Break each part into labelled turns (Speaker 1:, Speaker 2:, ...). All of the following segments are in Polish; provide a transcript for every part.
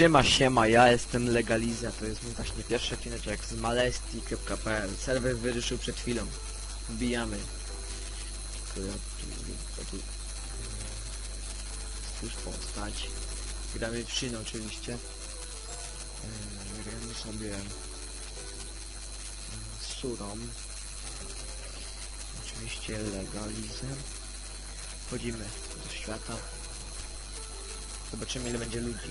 Speaker 1: Siema, siema, ja jestem Legaliza, to jest mój właśnie pierwszy odcinek z malesti.pl Serwer wyruszył przed chwilą. Wbijamy. Stwórz postać. Gramy w Shin oczywiście. Eee, gramy sobie z Surą. Oczywiście Legalizę. Wchodzimy do świata. Zobaczymy ile będzie ludzi.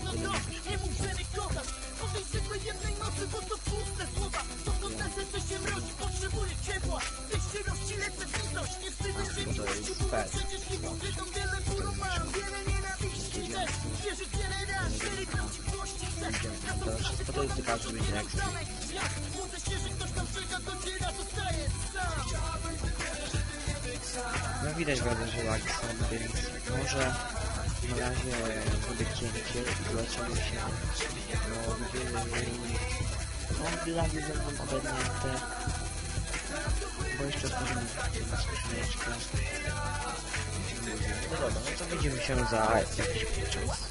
Speaker 1: wszystko to jest do każdej będzie ekstra. No widać bardzo, że lagi są, więc może na razie zrobię cięcie i zobaczymy się. No widzimy, no lagi będą ogarnięte. Bo jeszcze otworzymy skrzyneczkę. No dobra, no to widzimy się za jakiś czas.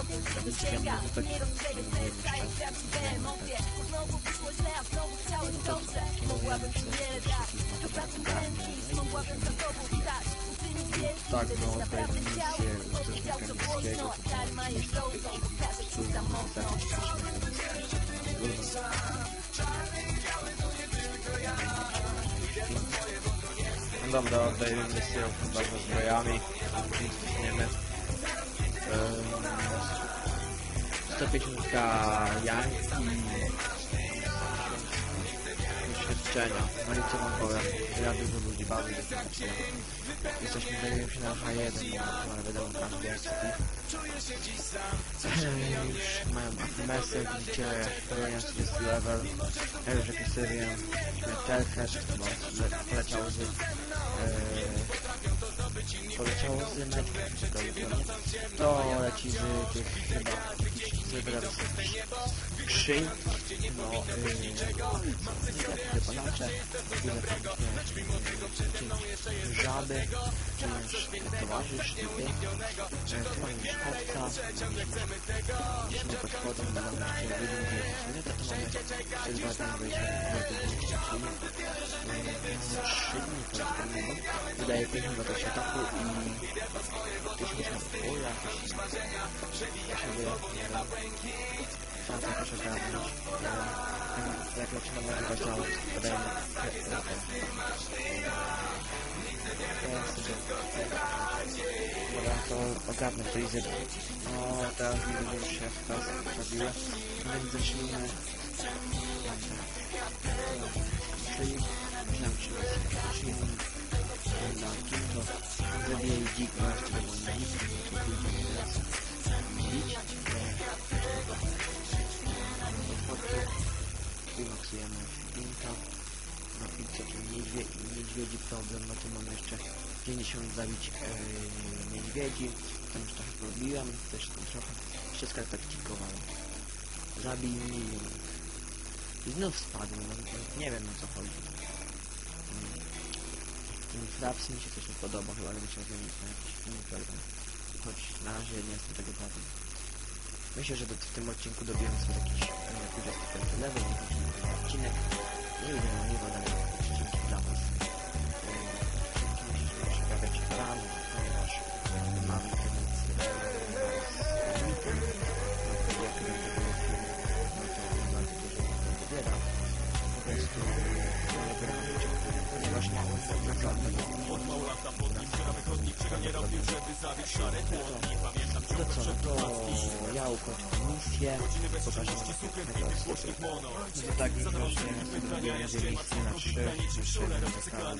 Speaker 1: robią gdzieś tu jest więcej tysiące level. Wyciągnę to tak Tak, no te misje uczestnika niskiego No dobra, oddajemy chyba ze zbrojami. Ciśniemy. Ehm, 150 Yang i doświadczenia. No i co wam powiem, ja dużo ludzi bawię Jesteśmy, się na H1, no, ale wiadomo, każdy chce. Już mają Afimesy, widzicie, kolejny 30 level. Ja już jakiś serię śmiertelkę, bo poleciało z... Poleciało z Netflix, to leci z tych chyba zebrać skrzyń, no yy, nie, żaby, czy towarzysz, typy, już chłopca, jeśli podchodzą, to mamy jeszcze wydługie nie to mamy jeszcze dwa dni wejścia na to trzy dni prawdopodobnie, wydaje pięć chyba do świataku i gdzieś można było jakieś żeby trzeba jakoś ogarnąć jak zaczynam nagrywać na podaję na Dobra, to ogarnę to i zjedzę. No, teraz widzę, że już się w tas zrobiło. Więc zacznijmy. Czyli, myślałem, czy czyli na kim to zabiję dzik, no jeszcze tego nie widzę, to pójdziemy teraz Wymaksujemy pinta. No i co niedźwie, niedźwiedzi problem, no to mamy jeszcze 50 zabić yy, niedźwiedzi. Tam już trochę porobiłem, też tam trochę tak dziękowałem. Zabij milion. I znów spadł, no nie wiem o co chodzi. Mm. Ten fraps mi się też nie podoba, chyba bym chciał zmienić na jakiś inny program. Choć na razie nie jestem tego pewien. Myślę, że w tym odcinku dobijemy sobie jakiś e, 25 level, nie ten odcinek. No i będę od małolata pod nim Ciekawy chodnik, czego nie robił, żeby zabić szare płotki Pamiętam to co, to ja ukończę misję Pokażę wam skutecznego No to tak już właśnie zrobiłem dwie misje na trzy Jeszcze jeden zostałem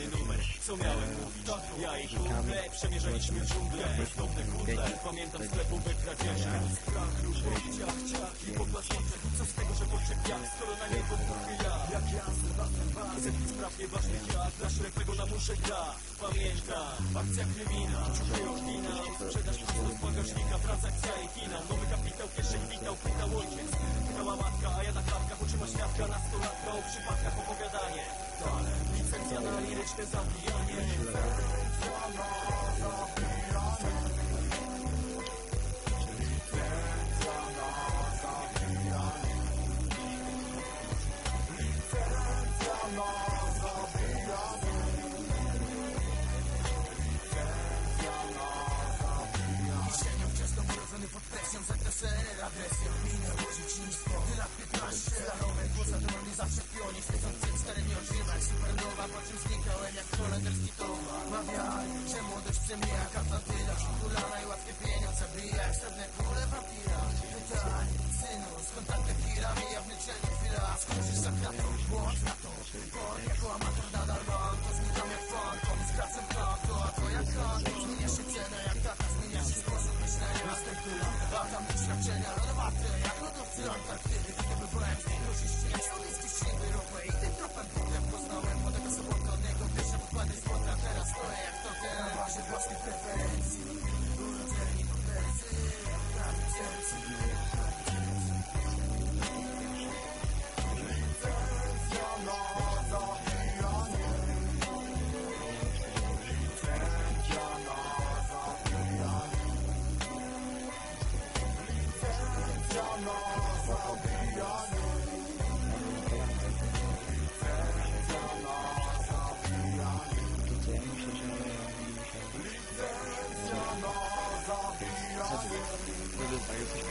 Speaker 1: Co miałem mówić, ja i kumple Przemierzaliśmy dżunglę, bezdomne kundle Pamiętam sklepu wykradzieżka Strach, różnych ciach, i Co z tego, że poczek jak, skoro na niego mówię ja Jak ja, Bach, setki spraw nieważnych jak Dla ślepego na muszę gra, Akcja kryminał, ciuchy oryginał Sprzedaż wszystko z bagażnika, transakcja i finał Nowy kapitał, kieszeń witał, pytał ojciec Pytała matka, a ja na klatkach uczyła świadka Nastolatka o przypadkach opowiadanie licencja na liryczne zabijanie lost in the fancy. Who's you for fancy? I'm not fancy. Lumayan.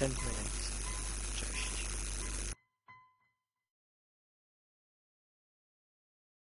Speaker 1: Więc